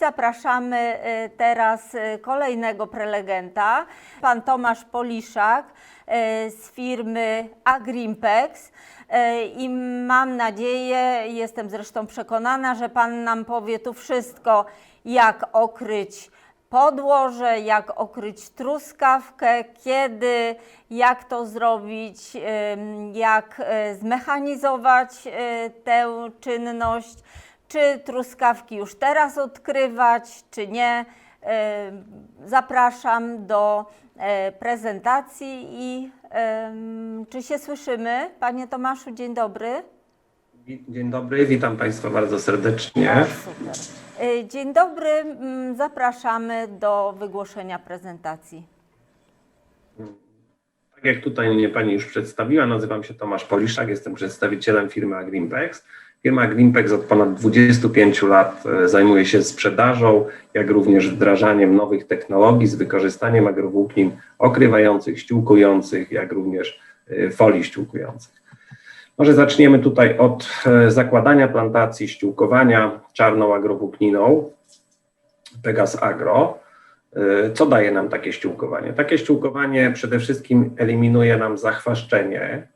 Zapraszamy y, teraz y, kolejnego prelegenta, pan Tomasz Poliszak y, z firmy Agrimpex. I mam nadzieję, jestem zresztą przekonana, że pan nam powie tu wszystko, jak okryć podłoże, jak okryć truskawkę, kiedy, jak to zrobić, jak y, zmechanizować y, tę czynność, czy truskawki już teraz odkrywać, czy nie. Ym, Zapraszam do e, prezentacji i czy się słyszymy? Panie Tomaszu, dzień dobry. Dzień dobry, witam Państwa bardzo serdecznie. Y, Dzień dobry, mm, zapraszamy do wygłoszenia prezentacji. Tak jak tutaj mnie Pani już przedstawiła, nazywam się Tomasz Poliszak, jestem przedstawicielem firmy Agrimpex. Firma Agrimpex od ponad 25 lat e, zajmuje się sprzedażą, jak również wdrażaniem nowych technologii z wykorzystaniem agrowłóknin okrywających, ściółkujących, jak również e, folii ściółkujących. Może zaczniemy tutaj od e, zakładania plantacji, ściółkowania czarną agrowłókniną Pegas Agro. Y, Co daje nam takie ściółkowanie? Takie ściółkowanie przede wszystkim eliminuje nam zachwaszczenie,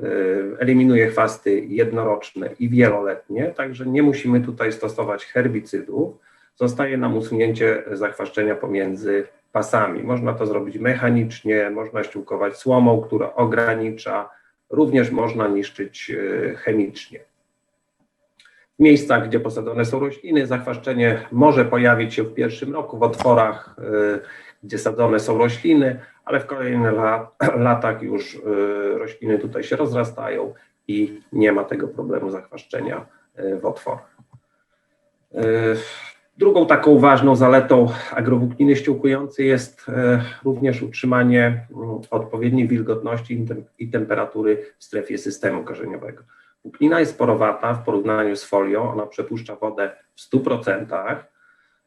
y, eliminuje chwasty jednoroczne i wieloletnie, także nie musimy tutaj stosować herbicydów. Zostaje nam usunięcie zachwaszczenia pomiędzy pasami. Można to zrobić mechanicznie, można ściółkować słomą, która ogranicza, również można niszczyć y, chemicznie. W miejscach, gdzie posadzone są rośliny, zachwaszczenie może pojawić się w pierwszym roku w otworach, y, gdzie sadzone są rośliny, ale w kolejnych la, latach już y, rośliny tutaj się rozrastają i nie ma tego problemu zachwaszczenia y, w otworach. Drugą taką ważną zaletą agrowłókniny ściółkującej jest y, również utrzymanie mm, odpowiedniej wilgotności i tem- i temperatury w strefie systemu korzeniowego. Włóknina jest porowata w porównaniu z folią, ona przepuszcza wodę w 100%.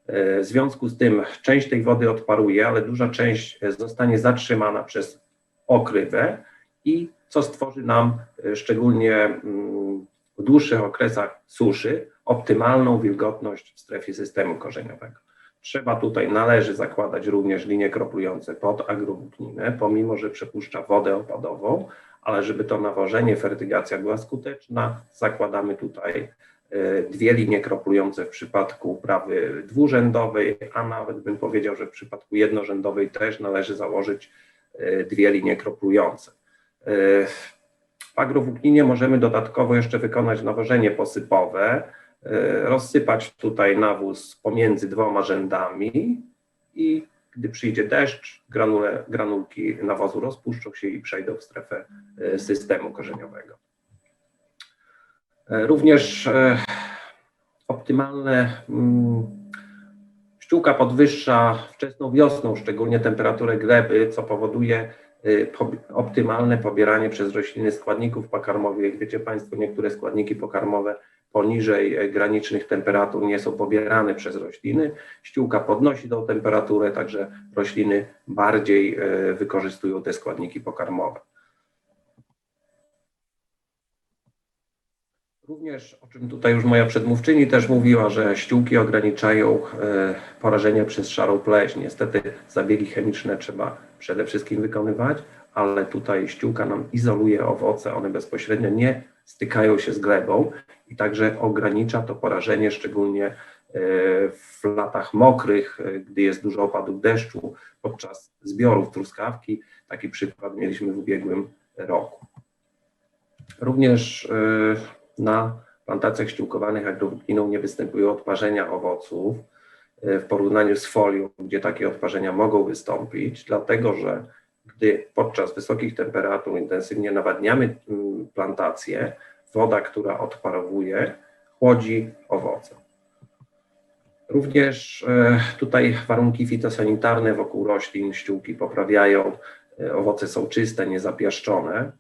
E, W związku z tym część tej wody odparuje, ale duża część e, zostanie zatrzymana przez okrywę i co stworzy nam e, szczególnie mm, w dłuższych okresach suszy optymalną wilgotność w strefie systemu korzeniowego. Trzeba tutaj, należy zakładać również linie kroplujące pod agrowłókninę, pomimo że przepuszcza wodę opadową, ale żeby to nawożenie, fertygacja była skuteczna, zakładamy tutaj e, dwie linie kroplujące w przypadku uprawy dwurzędowej, a nawet bym powiedział, że w przypadku jednorzędowej też należy założyć e, dwie linie kroplujące. E, W agrowłókninie możemy dodatkowo jeszcze wykonać nawożenie posypowe, rozsypać tutaj nawóz pomiędzy dwoma rzędami i gdy przyjdzie deszcz, granule, granulki nawozu rozpuszczą się i przejdą w strefę e, systemu korzeniowego. E, Również e, optymalne mm, ściółka podwyższa wczesną wiosną, szczególnie temperaturę gleby, co powoduje e, po- optymalne pobieranie przez rośliny składników pokarmowych. Wiecie Państwo, niektóre składniki pokarmowe poniżej e, granicznych temperatur nie są pobierane przez rośliny. Ściółka podnosi tą temperaturę, także rośliny bardziej e, wykorzystują te składniki pokarmowe. Również, o czym tutaj już moja przedmówczyni też mówiła, że ściółki ograniczają e, porażenie przez szarą pleśń. Niestety zabiegi chemiczne trzeba przede wszystkim wykonywać, ale tutaj ściółka nam izoluje owoce, one bezpośrednio nie stykają się z glebą i także ogranicza to porażenie, szczególnie e, w latach mokrych, e, gdy jest dużo opadów deszczu podczas zbiorów truskawki. Taki przykład mieliśmy w ubiegłym roku. Również e, na plantacjach ściółkowanych agrowłókniną nie występują odparzenia owoców w porównaniu z folią, gdzie takie odparzenia mogą wystąpić, dlatego że gdy podczas wysokich temperatur intensywnie nawadniamy mm, plantację, woda, która odparowuje, chłodzi owoce. Również e, tutaj warunki fitosanitarne wokół roślin, ściółki poprawiają, e, owoce są czyste, niezapiaszczone.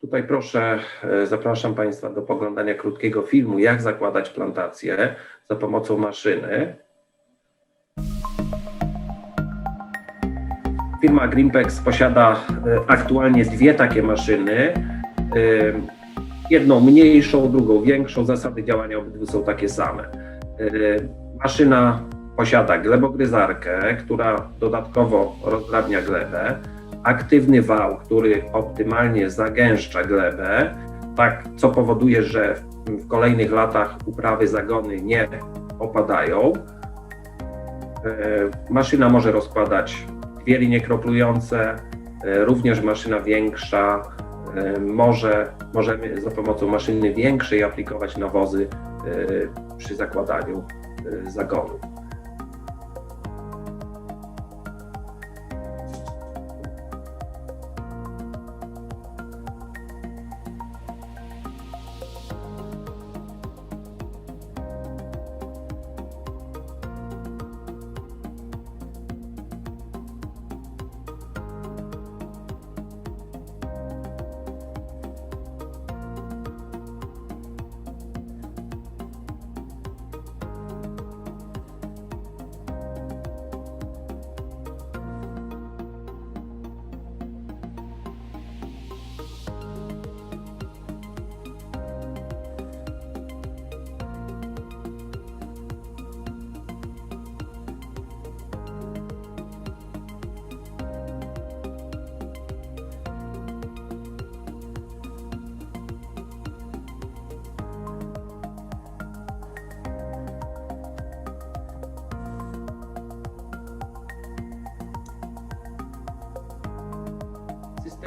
Tutaj proszę, e, zapraszam Państwa do poglądania krótkiego filmu, jak zakładać plantację za pomocą maszyny. Firma Greenpex posiada e, aktualnie dwie takie maszyny. E, Jedną mniejszą, drugą większą. Zasady działania obydwu są takie same. E, Maszyna posiada glebogryzarkę, która dodatkowo rozdrabnia glebę, aktywny wał, który optymalnie zagęszcza glebę, tak, co powoduje, że w- kolejnych latach uprawy zagony nie opadają. Maszyna może rozkładać dwie linie kroplujące, e, również maszyna większa e, może, możemy za pomocą maszyny większej aplikować nawozy e, przy zakładaniu zagonu.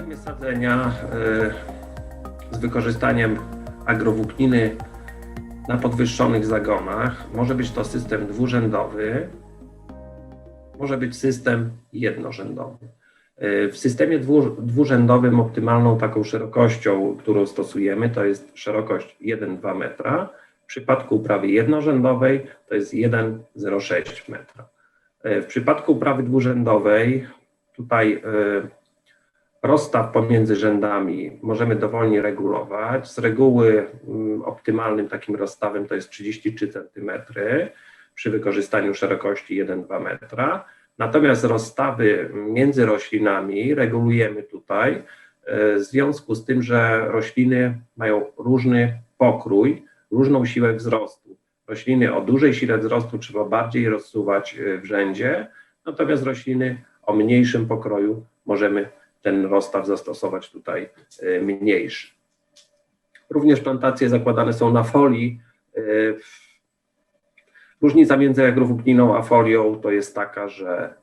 Systemie sadzenia y, z wykorzystaniem agrowłókniny na podwyższonych zagonach może być to system dwurzędowy, może być system jednorzędowy. Y, W systemie dwu, dwurzędowym optymalną taką szerokością, którą stosujemy, to jest szerokość 1,2 metra. W przypadku uprawy jednorzędowej to jest 1,06 metra. Y, W przypadku uprawy dwurzędowej tutaj rozstaw pomiędzy rzędami możemy dowolnie regulować. Z reguły mm, optymalnym takim rozstawem to jest 33 cm przy wykorzystaniu szerokości 1,2 metra. Natomiast rozstawy między roślinami regulujemy tutaj e, w związku z tym, że rośliny mają różny pokrój, różną siłę wzrostu. Rośliny o dużej sile wzrostu trzeba bardziej rozsuwać e, w rzędzie, natomiast rośliny o mniejszym pokroju możemy ten rozstaw zastosować tutaj e, mniejszy. Również plantacje zakładane są na folii. E, Różnica między agrowłókniną a folią to jest taka, że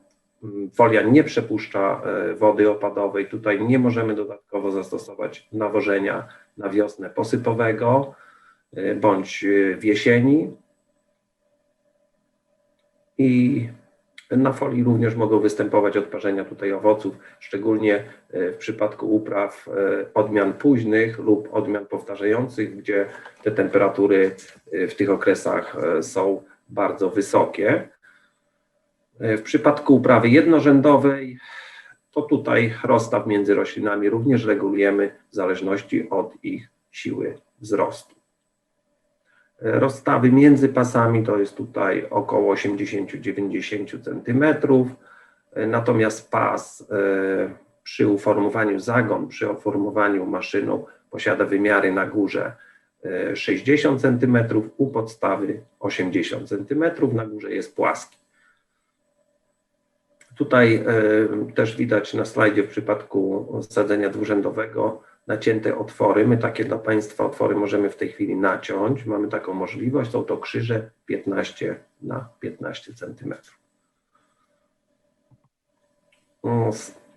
mm, folia nie przepuszcza e, wody opadowej. Tutaj nie możemy dodatkowo zastosować nawożenia na wiosnę posypowego bądź w jesieni. I na folii również mogą występować odparzenia tutaj owoców, szczególnie e, w przypadku upraw e, odmian późnych lub odmian powtarzających, gdzie te temperatury e, w tych okresach są bardzo wysokie. W przypadku uprawy jednorzędowej, to tutaj rozstaw między roślinami również regulujemy w zależności od ich siły wzrostu. E, Rozstawy między pasami to jest tutaj około 80-90 cm. E, Natomiast pas e, przy uformowaniu zagon, przy uformowaniu maszyną posiada wymiary na górze e, 60 cm, u podstawy 80 cm, na górze jest płaski. Tutaj e, też widać na slajdzie w przypadku sadzenia dwurzędowego nacięte otwory. My takie dla Państwa otwory możemy w tej chwili naciąć. Mamy taką możliwość. Są to krzyże 15 na 15 cm.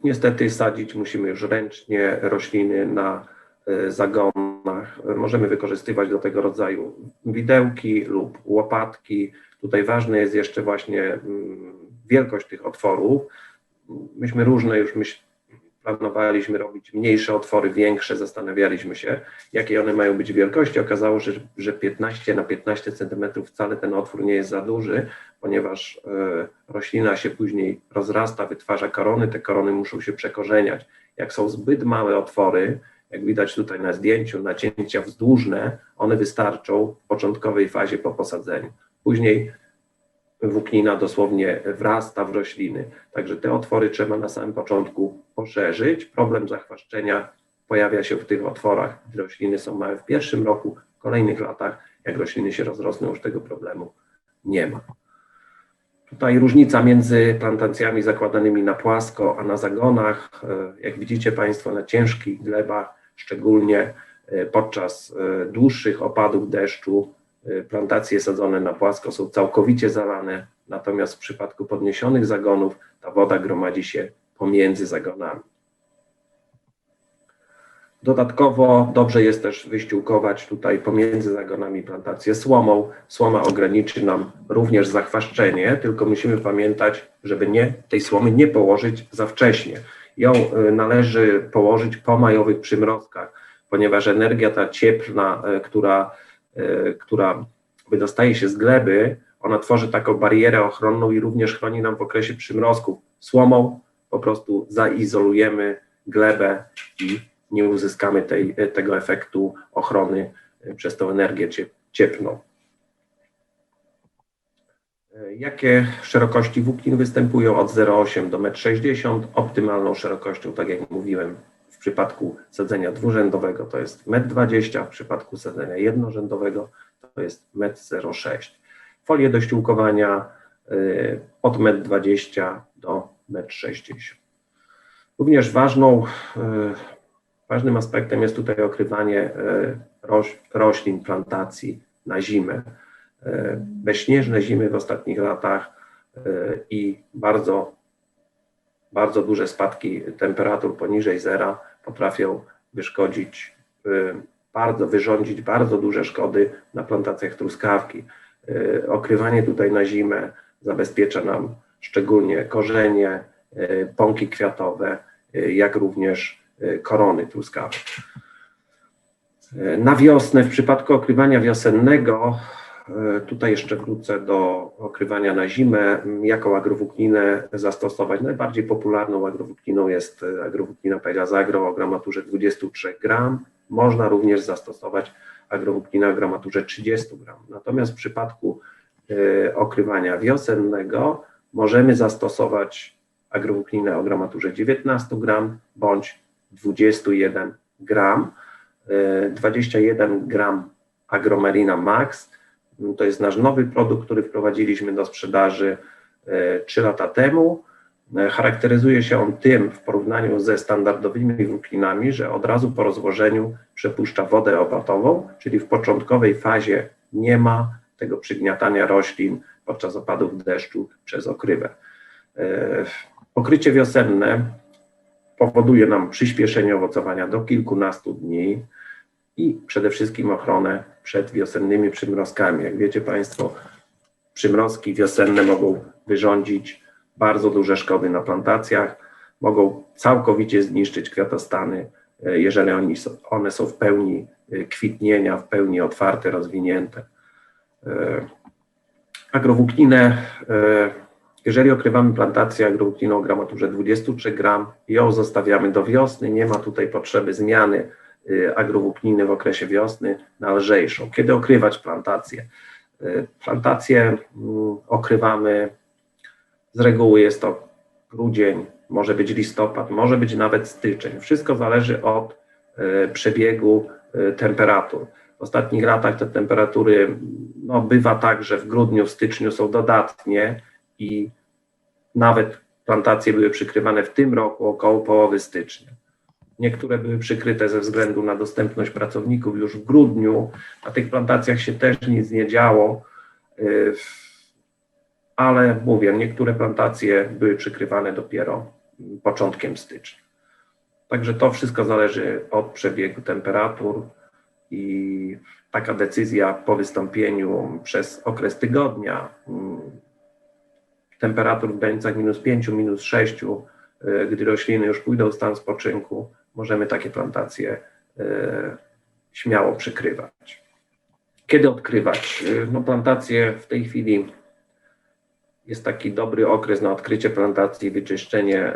Niestety sadzić musimy już ręcznie rośliny na e, zagonach. Możemy wykorzystywać do tego rodzaju widełki lub łopatki. Tutaj ważne jest jeszcze właśnie mm, wielkość tych otworów. Myśmy różne już myśl, planowaliśmy robić mniejsze otwory, większe, zastanawialiśmy się, jakie one mają być wielkości. Okazało się, że- że 15 na 15 cm wcale ten otwór nie jest za duży, ponieważ e, roślina się później rozrasta, wytwarza korony, te korony muszą się przekorzeniać. Jak są zbyt małe otwory, jak widać tutaj na zdjęciu, nacięcia wzdłużne, one wystarczą w początkowej fazie po posadzeniu. Później włóknina dosłownie wrasta w rośliny. Także te otwory trzeba na samym początku poszerzyć. Problem zachwaszczenia pojawia się w tych otworach, gdy rośliny są małe w pierwszym roku, w kolejnych latach, jak rośliny się rozrosną, już tego problemu nie ma. Tutaj różnica między plantacjami zakładanymi na płasko, a na zagonach. Jak widzicie Państwo, na ciężkich glebach, szczególnie podczas dłuższych opadów deszczu, plantacje sadzone na płasko są całkowicie zalane, natomiast w przypadku podniesionych zagonów ta woda gromadzi się pomiędzy zagonami. Dodatkowo dobrze jest też wyściółkować tutaj pomiędzy zagonami plantację słomą. Słoma ograniczy nam również zachwaszczenie, tylko musimy pamiętać, żeby nie, tej słomy nie położyć za wcześnie. Ją y, należy położyć po majowych przymrozkach, ponieważ energia ta cieplna, y, która, która wydostaje się z gleby, ona tworzy taką barierę ochronną i również chroni nam w okresie przymrozków. Słomą po prostu zaizolujemy glebę i nie uzyskamy tej, tego efektu ochrony y, przez tą energię cie- cieplną. Y, Jakie szerokości włóknin występują od 0,8 do 1,60 m? Optymalną szerokością, tak jak mówiłem, w przypadku sadzenia dwurzędowego to jest 1,20 m, w przypadku sadzenia jednorzędowego to jest 1,06 m. Folie do ściółkowania y, od 1,20 m do 1,60 m. Również ważną y, Ważnym aspektem jest tutaj okrywanie roś, roślin, plantacji na zimę. E, Bezśnieżne zimy w ostatnich latach i bardzo, bardzo duże spadki temperatur poniżej zera potrafią wyszkodzić, e, bardzo, wyrządzić bardzo duże szkody na plantacjach truskawki. E, Okrywanie tutaj na zimę zabezpiecza nam szczególnie korzenie, e, pąki kwiatowe, jak również korony truskawek. E, Na wiosnę, w przypadku okrywania wiosennego, tutaj jeszcze wrócę do okrywania na zimę, jaką agrowłókninę zastosować. Najbardziej popularną agrowłókniną jest e, agrowłóknina Pegazagro o gramaturze 23 gram. Można również zastosować agrowłókninę o gramaturze 30 gram. Natomiast w przypadku e, okrywania wiosennego możemy zastosować agrowłókninę o gramaturze 19 gram bądź 21 gram. E, 21 gram Agromerina Max. To jest nasz nowy produkt, który wprowadziliśmy do sprzedaży e, 3 lata temu. E, Charakteryzuje się on tym w porównaniu ze standardowymi włókninami, że od razu po rozłożeniu przepuszcza wodę opatową, czyli w początkowej fazie nie ma tego przygniatania roślin podczas opadów deszczu przez okrywę. E, Pokrycie wiosenne powoduje nam przyspieszenie owocowania do kilkunastu dni i przede wszystkim ochronę przed wiosennymi przymrozkami. Jak wiecie Państwo, przymrozki wiosenne mogą wyrządzić bardzo duże szkody na plantacjach, mogą całkowicie zniszczyć kwiatostany, e, jeżeli oni, one są w pełni e, kwitnienia, w pełni otwarte, rozwinięte. E, Agrowłókninę, jeżeli okrywamy plantację agrowłókniną o gramaturze 23 gram, ją zostawiamy do wiosny, nie ma tutaj potrzeby zmiany agrowłókniny w okresie wiosny na lżejszą. Kiedy okrywać plantację? Y, Plantację mm, okrywamy, z reguły jest to grudzień, może być listopad, może być nawet styczeń. Wszystko zależy od y, przebiegu y, temperatur. W ostatnich latach te temperatury, no bywa tak, że w grudniu, w styczniu są dodatnie i nawet plantacje były przykrywane w tym roku około połowy stycznia. Niektóre były przykryte ze względu na dostępność pracowników już w grudniu. Na tych plantacjach się też nic nie działo, y, ale mówię, niektóre plantacje były przykrywane dopiero początkiem stycznia. Także to wszystko zależy od przebiegu temperatur i taka decyzja po wystąpieniu przez okres tygodnia, mm, temperatur w granicach minus 5, minus 6, y, gdy rośliny już pójdą w stan spoczynku, możemy takie plantacje y, śmiało przykrywać. Kiedy odkrywać? Y, No plantacje w tej chwili jest taki dobry okres na odkrycie plantacji, wyczyszczenie y,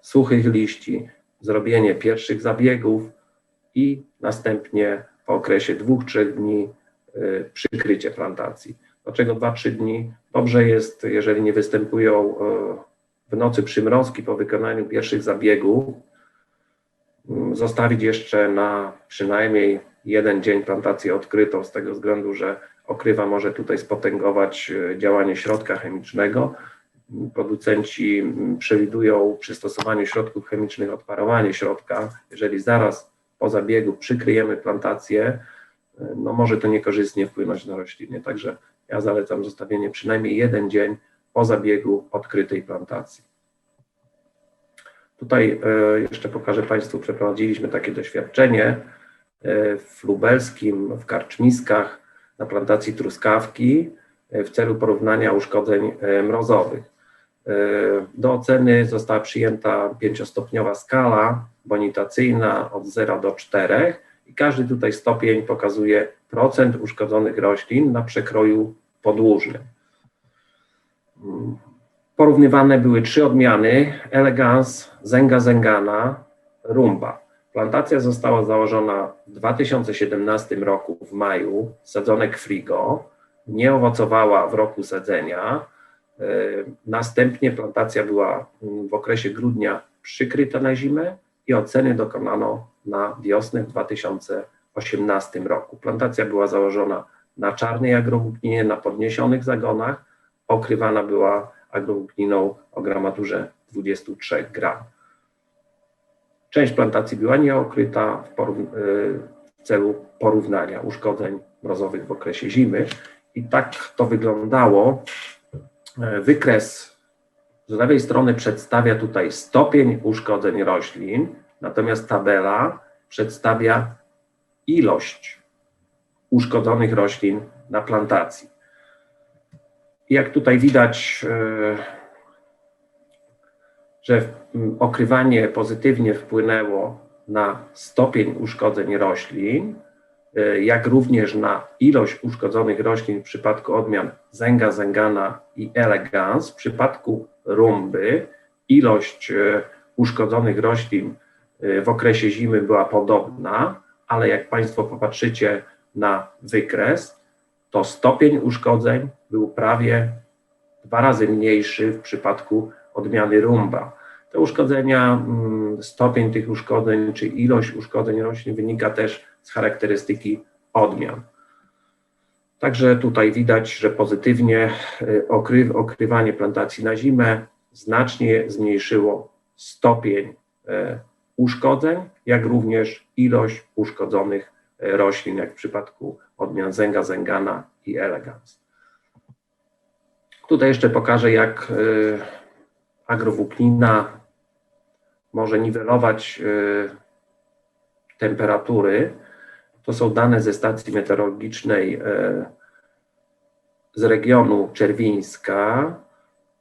suchych liści, zrobienie pierwszych zabiegów i następnie po okresie dwóch, trzech dni przykrycie plantacji. Dlaczego 2-3 dni? Dobrze jest, jeżeli nie występują e, w nocy przymrozki po wykonaniu pierwszych zabiegów, zostawić jeszcze na przynajmniej jeden dzień plantację odkrytą, z tego względu, że okrywa może tutaj spotęgować e, działanie środka chemicznego. Producenci przewidują przy stosowaniu środków chemicznych odparowanie środka. Jeżeli zaraz po zabiegu przykryjemy plantację, e, no może to niekorzystnie wpłynąć na rośliny. Także ja zalecam zostawienie przynajmniej jeden dzień po zabiegu odkrytej plantacji. Tutaj e, jeszcze pokażę Państwu, przeprowadziliśmy takie doświadczenie e, w lubelskim, w Karczmiskach na plantacji truskawki e, w celu porównania uszkodzeń mrozowych. Do oceny została przyjęta pięciostopniowa skala bonitacyjna od 0 do 4 i każdy tutaj stopień pokazuje procent uszkodzonych roślin na przekroju podłużnym. Porównywane były trzy odmiany: Elegance, Zenga Zengana, Rumba. Plantacja została założona w 2017 roku w maju, sadzonek frigo, nie owocowała w roku sadzenia. E, Następnie plantacja była mm, w okresie grudnia przykryta na zimę i oceny dokonano na wiosnę w 2018 roku. Plantacja była założona na czarnej agrowłókninie, na podniesionych zagonach, okrywana była agrowłókniną o gramaturze 23 gram. Część plantacji była nieokryta w, y, w celu porównania uszkodzeń mrozowych w okresie zimy. I tak to wyglądało. E, Wykres z lewej strony przedstawia tutaj stopień uszkodzeń roślin, natomiast tabela przedstawia ilość uszkodzonych roślin na plantacji. Jak tutaj widać, e, że okrywanie pozytywnie wpłynęło na stopień uszkodzeń roślin, e, jak również na ilość uszkodzonych roślin w przypadku odmian Zenga, Zengana i Elegance. W przypadku rumby ilość e, uszkodzonych roślin w okresie zimy była podobna, ale jak Państwo popatrzycie na wykres, to stopień uszkodzeń był prawie dwa razy mniejszy w przypadku odmiany rumba. Te uszkodzenia, mm, stopień tych uszkodzeń czy ilość uszkodzeń roślin wynika też z charakterystyki odmian. Także tutaj widać, że pozytywnie y, okry, okrywanie plantacji na zimę znacznie zmniejszyło stopień e, uszkodzeń, jak również ilość uszkodzonych e, roślin, jak w przypadku odmian Zenga, Zengana i Elegance. Tutaj jeszcze pokażę, jak y, agrowłóknina może niwelować y, temperatury. To są dane ze stacji meteorologicznej y, z regionu Czerwińska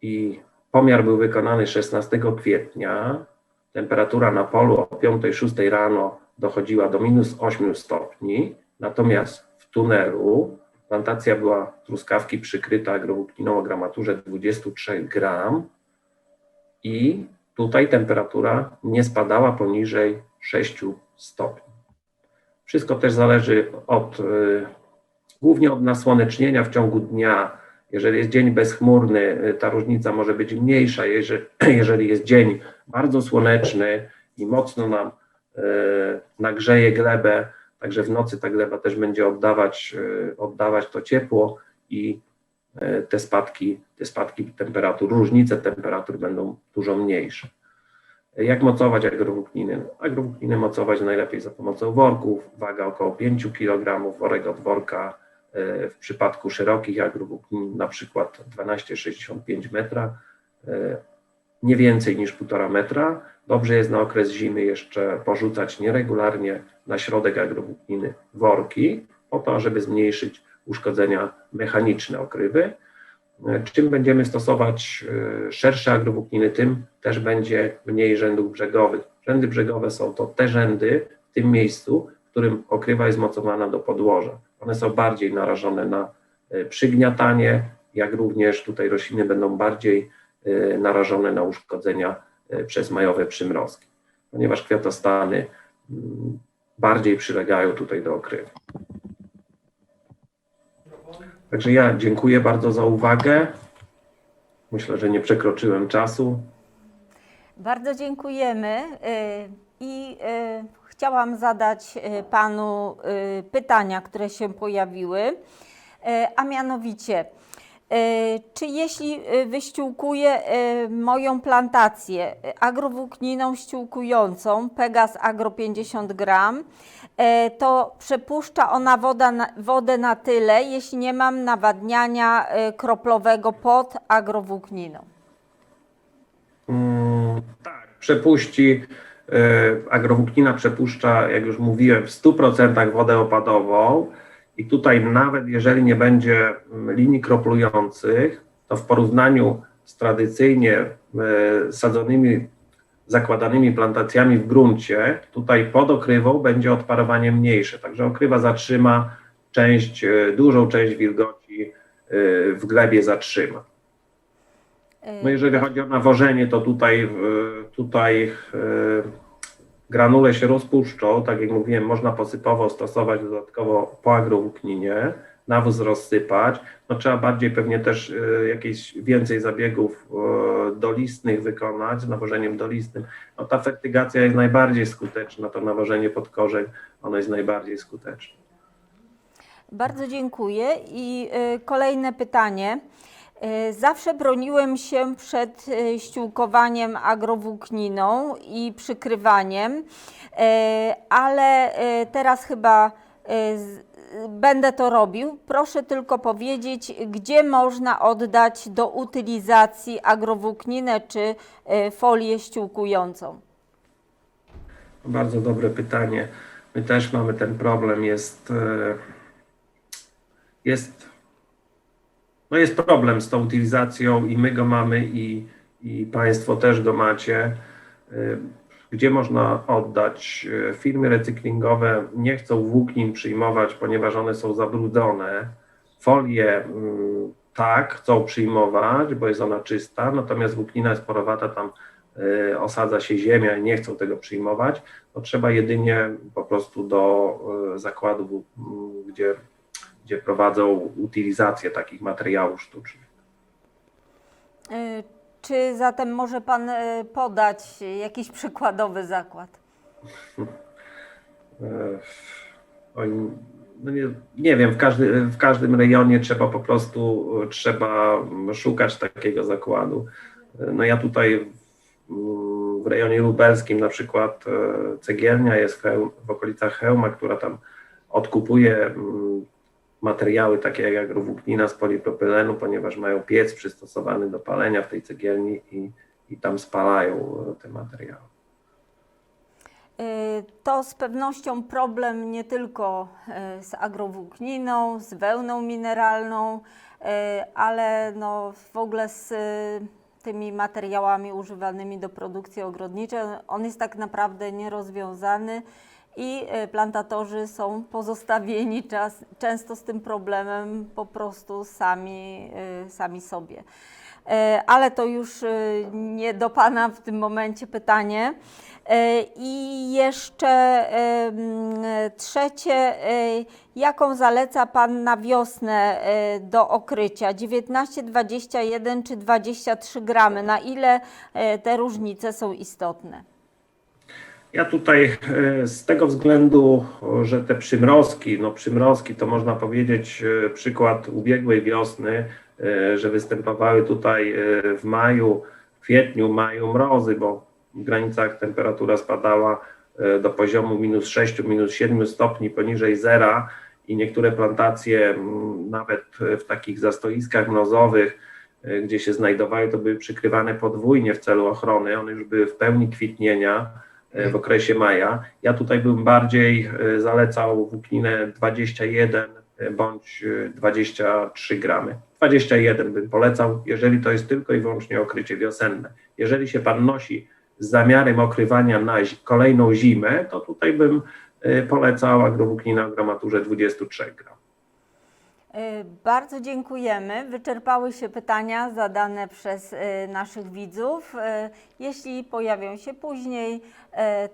i pomiar był wykonany 16 kwietnia. Temperatura na polu o 5-6 rano dochodziła do minus 8 stopni, natomiast tunelu plantacja była truskawki przykryta agrowłókniną o gramaturze 23 gram i tutaj temperatura nie spadała poniżej 6 stopni. Wszystko też zależy od, y, głównie od nasłonecznienia w ciągu dnia. Jeżeli jest dzień bezchmurny, y, ta różnica może być mniejsza. Jeżeli, jest dzień bardzo słoneczny i mocno nam y, nagrzeje glebę, także w nocy ta gleba też będzie oddawać, y, oddawać to ciepło i y, te spadki, te spadki temperatur, różnice temperatur będą dużo mniejsze. Jak mocować agrowłókniny? Agrowłókniny mocować najlepiej za pomocą worków, waga około 5 kg, worek od worka y, w przypadku szerokich agrowłóknin na przykład 12,65 metra, nie więcej niż 1,5 metra. Dobrze jest na okres zimy jeszcze porzucać nieregularnie na środek agrowłókniny worki, po to, żeby zmniejszyć uszkodzenia mechaniczne okrywy. Czym będziemy stosować e, szersze agrowłókniny, tym też będzie mniej rzędów brzegowych. Rzędy brzegowe są to te rzędy w tym miejscu, w którym okrywa jest mocowana do podłoża. One są bardziej narażone na e, przygniatanie, jak również tutaj rośliny będą bardziej e, narażone na uszkodzenia przez majowe przymrozki, ponieważ kwiatostany mm, bardziej przylegają tutaj do okrywy. Także ja dziękuję bardzo za uwagę. Myślę, że nie przekroczyłem czasu. Bardzo dziękujemy y, i y, chciałam zadać y, Panu pytania, które się pojawiły, a mianowicie, czy jeśli y, wyściółkuję y, moją plantację agrowłókniną ściółkującą Pegas Agro 50 gram, to przepuszcza ona woda wodę na tyle, jeśli nie mam nawadniania kroplowego pod agrowłókniną? Mm, tak, przepuści. Agrowłóknina przepuszcza, jak już mówiłem, w 100% wodę opadową. I tutaj, nawet jeżeli nie będzie mm, linii kroplujących, to w porównaniu z tradycyjnie y, sadzonymi, zakładanymi plantacjami w gruncie, tutaj pod okrywą będzie odparowanie mniejsze. Także okrywa zatrzyma część, y, dużą część wilgoci y, w glebie zatrzyma. No jeżeli chodzi o nawożenie, to tutaj, tutaj granule się rozpuszczą, tak jak mówiłem, można posypowo stosować dodatkowo po agrowłókninie, nawóz rozsypać, no trzeba bardziej pewnie też y, jakieś więcej zabiegów y, dolistnych wykonać, z nawożeniem dolistnym. No ta fertygacja jest najbardziej skuteczna, to nawożenie pod korzeń, ono jest najbardziej skuteczne. Bardzo dziękuję. I y, kolejne pytanie. Y, Zawsze broniłem się przed y, ściółkowaniem agrowłókniną i przykrywaniem, y, ale teraz chyba będę to robił. Proszę tylko powiedzieć, gdzie można oddać do utylizacji agrowłókninę czy folię ściółkującą. Bardzo dobre pytanie. My też mamy ten problem. Jest, e, jest, no jest problem z tą utylizacją i my go mamy i, i Państwo też go macie. E, Gdzie można oddać? E, Firmy recyklingowe nie chcą włóknin przyjmować, ponieważ one są zabrudzone. Folię mm, tak, chcą przyjmować, bo jest ona czysta, natomiast włóknina jest porowata, tam e, osadza się ziemia i nie chcą tego przyjmować, to trzeba jedynie po prostu do e, zakładów, m, gdzie, gdzie prowadzą utylizację takich materiałów sztucznych. Y, Czy zatem może Pan y, podać jakiś przykładowy zakład? E, No nie, nie wiem, w, każdy, w każdym rejonie trzeba po prostu e, trzeba szukać takiego zakładu. E, No ja tutaj w, mm, w rejonie lubelskim na przykład e, cegielnia jest w, w okolicach Chełma, która tam odkupuje mm, materiały takie jak agrowłóknina z polipropylenu, ponieważ mają piec przystosowany do palenia w tej cegielni i, i tam spalają e, te materiały. Y, To z pewnością problem nie tylko y, z agrowłókniną, z wełną mineralną, y, ale no w ogóle z tymi materiałami używanymi do produkcji ogrodniczej. On jest tak naprawdę nierozwiązany i y, plantatorzy są pozostawieni czas, często z tym problemem po prostu sami, y, sami sobie. E, ale to już e, nie do Pana w tym momencie pytanie. E, I jeszcze e, e, trzecie, e, jaką zaleca Pan na wiosnę e, do okrycia? 19, 21 czy 23 gramy? Na ile e, te różnice są istotne? Ja tutaj e, z tego względu, że te przymrozki, no przymrozki to można powiedzieć e, przykład ubiegłej wiosny, e, że występowały tutaj w maju, kwietniu, maju mrozy, bo w granicach temperatura spadała do poziomu minus 6, minus 7 stopni poniżej zera i niektóre plantacje nawet w takich zastoiskach mrozowych, gdzie się znajdowały, to były przykrywane podwójnie w celu ochrony. One już były w pełni kwitnienia w okresie maja. Ja tutaj bym bardziej e, zalecał włókninę 21 e, bądź e, 23 gramy. 21 bym polecał, jeżeli to jest tylko i wyłącznie okrycie wiosenne. Jeżeli się Pan nosi z zamiarem okrywania na kolejną zimę, to tutaj bym e, polecał agrowłókninę o gramaturze 23 gram. Y, Bardzo dziękujemy. Wyczerpały się pytania zadane przez y, naszych widzów. Y, Jeśli pojawią się później,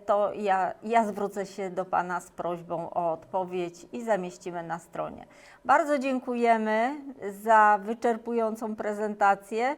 to ja, ja zwrócę się do Pana z prośbą o odpowiedź i zamieścimy na stronie. Bardzo dziękujemy za wyczerpującą prezentację.